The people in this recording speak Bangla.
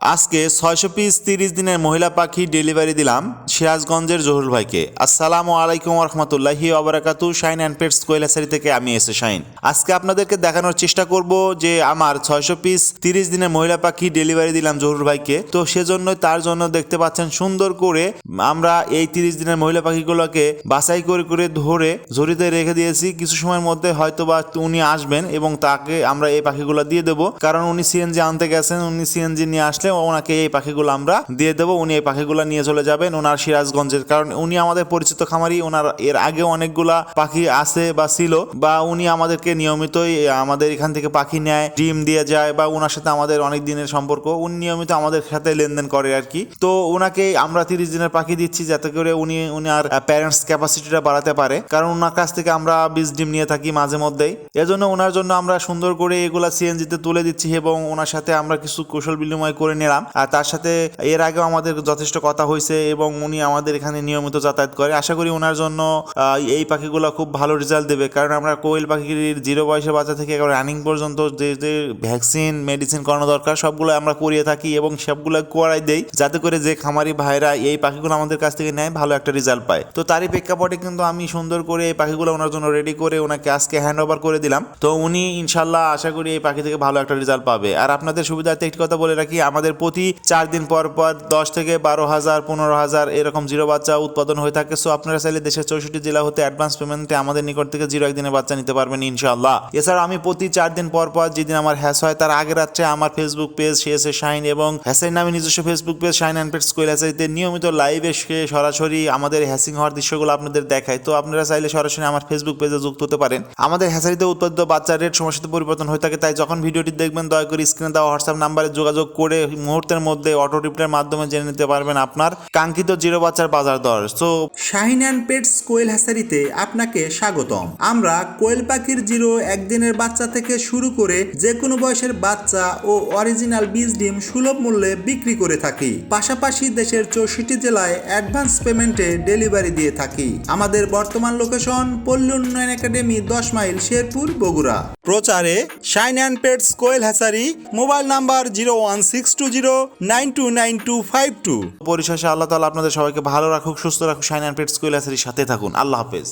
আজকে ছয়শো পিস তিরিশ দিনের মহিলা পাখি ডেলিভারি দিলাম সিরাজগঞ্জের জহুরুল ভাইকে। আসসালামু আলাইকুম রহমতুল্লাহি অবরাকাতু শাইন অ্যান্ড পেটস কৈলাসারি থেকে আমি এসে শাইন। আজকে আপনাদেরকে দেখানোর চেষ্টা করব যে আমার ছয়শো পিস তিরিশ দিনের মহিলা পাখি ডেলিভারি দিলাম জহুরুল ভাইকে। তো সেজন্য তার জন্য দেখতে পাচ্ছেন সুন্দর করে আমরা এই তিরিশ দিনের মহিলা পাখিগুলোকে বাছাই করে করে ধরে ঝুড়িতে রেখে দিয়েছি। কিছু সময়ের মধ্যে হয়তো বা উনি আসবেন এবং তাকে আমরা এই পাখিগুলো দিয়ে দেবো। কারণ উনি সিএনজি আনতে গেছেন, উনি সিএনজি নিয়ে আসলে ওনাকে এই পাখিগুলো আমরা দিয়ে দেবো, উনি এই পাখিগুলো নিয়ে চলে যাবেন ওনার সিরাজগঞ্জের। কারণ উনি আমাদের পরিচিত খামারি ওনার এর আগে অনেকগুলা পাখি আছে বা ছিল, বা উনি আমাদেরকে নিয়মিতই আমাদের এখান থেকে পাখি নেয়, ডিম দিয়ে যায়, বা ওনার সাথে আমাদের অনেক দিনের সম্পর্ক, উনি নিয়মিত আমাদের সাথে লেনদেন করে আর কি। তো ওনাকে আমরা তিরিশ দিনের পাখি দিচ্ছি, যাতে করে উনি উনার প্যারেন্টস ক্যাপাসিটিটা বাড়াতে পারে। কারণ ওনার কাছ থেকে আমরা বীজ, ডিম নিয়ে থাকি মাঝে মধ্যেই। এজন্য ওনার জন্য আমরা সুন্দর করে এগুলা সিএনজিতে তুলে দিচ্ছি এবং ওনার সাথে আমরা কিছু কৌশল বিনিময় করে নিলাম। আর তার সাথে এর আগেও আমাদের যথেষ্ট কথা হয়েছে এবং উনি আমাদের এখানে নিয়মিত যাতায়াত করে। আশা করি ওনার জন্য এই পাখিগুলো খুব ভালো রেজাল্ট দেবে। কারণ আমরা কোয়েল পাখির জিরো বয়সের বাচ্চা থেকে একেবারে রানিং পর্যন্ত যে যে ভ্যাকসিন মেডিসিন করানো দরকার, সবগুলো আমরা করিয়ে থাকি এবং সবগুলো করাই দেই যাতে করে যে খামারি ভাইরা এই পাখিগুলো আমাদের কাছ থেকে নেয়, ভালো একটা রেজাল্ট পায়। তো তারই প্রেক্ষাপটে কিন্তু আমি সুন্দর করে এই পাখিগুলো ওনার জন্য রেডি করে ওনাকে আজকে হ্যান্ড ওভার করে দিলাম। তো উনি ইনশাল্লাহ আশা করি এই পাখি থেকে ভালো একটা রেজাল্ট পাবে। আর আপনাদের সুবিধার্থে একটি কথা বলে রাখি, আমাদের প্রতি চার দিন পর পর দশ থেকে বারো হাজার, পনেরো হাজার এরকম জিরো বাচ্চা উৎপাদন হয়ে থাকে। সো আপনারা চাইলে দেশের চৌষট্টি জেলা হতে অ্যাডভান্স পেমেন্টে আমাদের নিকট থেকে জিরো একদিনের বাচ্চা নিতে পারবেন ইনশাল্লাহ এছাড়া আমি প্রতি চার দিন পর পর যেদিন আমার হ্যাস হয়, তার আগে রাত্রে আমার ফেসবুক পেজ শেষে শাইন এবং হ্যাসের নামে নিজস্ব Facebook page shine and pets কৈলাসাইতে নিয়মিত লাইভ সে সরাসরি আমাদের হ্যাসিং হওয়ার দৃশ্যগুলো আপনাদের দেখায়। তো আপনারা চাইলে সরাসরি আমার ফেসবুক পেজে যুক্ত হতে পারেন। আমাদের হ্যাসারিতে উৎপাদিত বাচ্চার রেট সাথে পরিবর্তন হয়ে থাকে। তাই যখন ভিডিওটি দেখবেন, দয়া করে স্ক্রিনে দেওয়া হোয়াটসঅ্যাপ নাম্বারে যোগাযোগ করে মুহূর্তের মধ্যে অটো রিপ্লাইয়ের মাধ্যমে জেনে নিতে পারবেন আপনার কাঙ্ক্ষিত জিরো বাচ্চার বাজার দর। সো শাহিন অ্যান্ড পেটস কোয়েল হ্যাসারিতে আপনাকে স্বাগতম। আমরা কোয়েল পাখির জিরো একদিনের বাচ্চা থেকে শুরু করে যে কোনো বয়সের বাচ্চা ও অরিজিনাল বীজ ডিম সুলভ মূল্যে বিক্রি করে থাকি। পাশাপাশি দেশের চৌষট্টি জেলায় অ্যাডভান্স পেমেন্টে ডেলিভারি দিয়ে থাকি। আমাদের বর্তমান লোকেশন পল্লী উন্নয়ন একাডেমি দশ মাইল শেরপুর, বগুড়া। প্রচারে শাইন অ্যান্ড পেটস কোয়েল হ্যাসারি, mobile number zero one six two zero nine two nine two five two. পরিশেষে আল্লাহ তালা আপনাদের সবাইকে ভালো রাখুক, সুস্থ রাখুক, শাইন অ্যান্ড পেটস হ্যাসারির সাথে থাকুন। আল্লাহ হাফেজ।